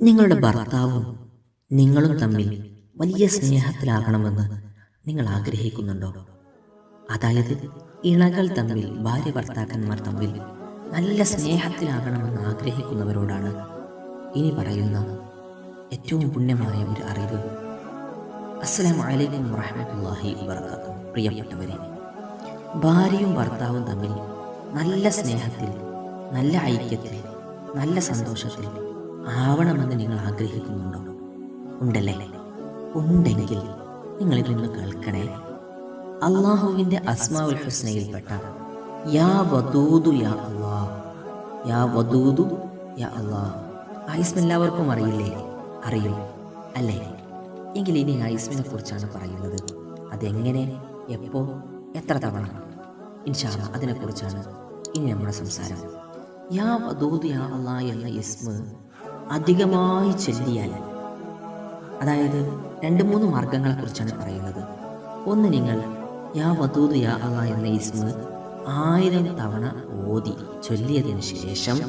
നിങ്ങളുടെ ഭർത്താവും നിങ്ങളും തമ്മിൽ വലിയ സ്നേഹത്തിലാകണമെന്ന് നിങ്ങൾ ആഗ്രഹിക്കുന്നുണ്ടോ? അതായത് ഇണകൾ തമ്മിൽ ഭാര്യ ഭർത്താക്കന്മാർ തമ്മിൽ നല്ല സ്നേഹത്തിലാകണമെന്ന് ആഗ്രഹിക്കുന്നവരോടാണ് ഇനി പറയുന്ന ഏറ്റവും പുണ്യമായ ഒരു അറിവ്. അസ്സലാമു അലൈക്കും വറഹ്മത്തുള്ളാഹി വബറകാതുഹു. പ്രിയപ്പെട്ടവരെ ഭാര്യയും ഭർത്താവും തമ്മിൽ നല്ല സ്നേഹത്തിൽ നല്ല ഐക്യത്തിൽ നല്ല സന്തോഷത്തിൽ ആവണമെന്ന് നിങ്ങൾ ആഗ്രഹിക്കുന്നുണ്ടോ? ഉണ്ടല്ലേ? ഉണ്ടെങ്കിൽ നിങ്ങൾ ഇതൊന്ന് കേൾക്കണേ. അള്ളാഹുവിന്റെ അസ്മാവുൽ ഹുസ്നയിൽപ്പെട്ട യാ വദൂദു യാ അള്ളാ യാ വദൂദു യാ അള്ളാ ആ ഇസ്മ എല്ലാവർക്കും അറിയില്ലേ? അറിയും അല്ലേ? എങ്കിൽ ഇനി ആ ഇസ്മിനെ കുറിച്ചാണ് പറയുന്നത്. അതെങ്ങനെ? എപ്പോൾ എത്ര തവണ? ഇൻഷാല്ല അതിനെക്കുറിച്ചാണ് ഇനി നമ്മുടെ സംസാരം. യാ വദൂദ് യാ അള്ളാ എന്ന ഇസ്മ അധികമായി ചൊല്ലിയാൽ. അതായത് രണ്ട് മൂന്ന് മാർഗങ്ങളെക്കുറിച്ചാണ് പറയുന്നത്. ഒന്ന് നിങ്ങൾ യാ വധൂത് യാ എന്ന ഇസ്മ ആയിരം തവണ ഓതി ചൊല്ലിയതിനു ശേഷം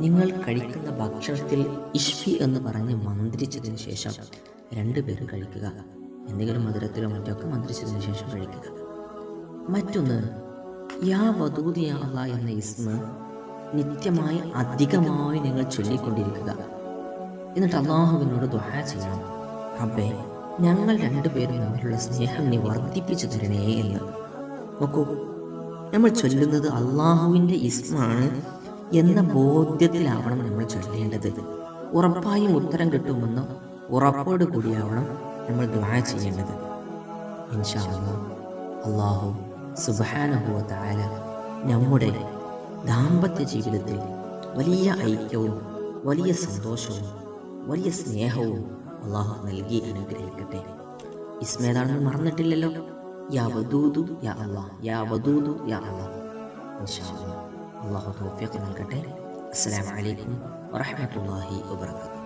നിങ്ങൾ കഴിക്കുന്ന ഭക്ഷണത്തിൽ ഇഷ്ഫി എന്ന് പറഞ്ഞ് മന്ത്രിച്ചതിന് ശേഷം രണ്ടുപേരും കഴിക്കുക. എന്തെങ്കിലും മധുരത്തിലോ മറ്റൊക്കെ മന്ത്രിച്ചതിന് ശേഷം കഴിക്കുക. മറ്റൊന്ന് യാ വധൂത് യാ എന്ന ഇസ്മ നിത്യമായി അധികമായി നിങ്ങൾ ചൊല്ലിക്കൊണ്ടിരിക്കുക. എന്നിട്ട് അള്ളാഹുവിനോട് ദുഹാ ചെയ്യണം. റബ്ബേ ഞങ്ങൾ രണ്ടുപേരും തമ്മിലുള്ള സ്നേഹം നീ വർദ്ധിപ്പിച്ചു തരണേ എന്ന്. നോക്കൂ നമ്മൾ ചൊല്ലുന്നത് അള്ളാഹുവിന്റെ ഇസ്മാണ് എന്ന ബോധ്യത്തിലാവണം നമ്മൾ ചൊല്ലേണ്ടത്. ഉറപ്പായും ഉത്തരം കിട്ടുമെന്ന ഉറപ്പോട് കൂടിയാവണം നമ്മൾ ദുആ ചെയ്യേണ്ടത്. ഇൻഷാ അള്ളാഹു സുബാനഹുവ താല നമ്മുടെ ദാമ്പത്യ ജീവിതത്തിൽ വലിയ ഐക്യവും വലിയ സന്തോഷവും വലിയ സ്നേഹവും അള്ളാഹു നൽകി അനുഗ്രഹിക്കട്ടെ. ഇസ്മേതാണെന്ന് മറന്നിട്ടില്ലല്ലോ? യാ വദൂദു യാ അള്ളാഹ് യാ വദൂദു യാ അള്ളാഹ്. അള്ളാഹു തൗഫീഖ് നൽകട്ടെ. അസ്സലാമു അലൈക്കും വറഹ്മത്തുള്ളാഹി വബറകാതുഹു.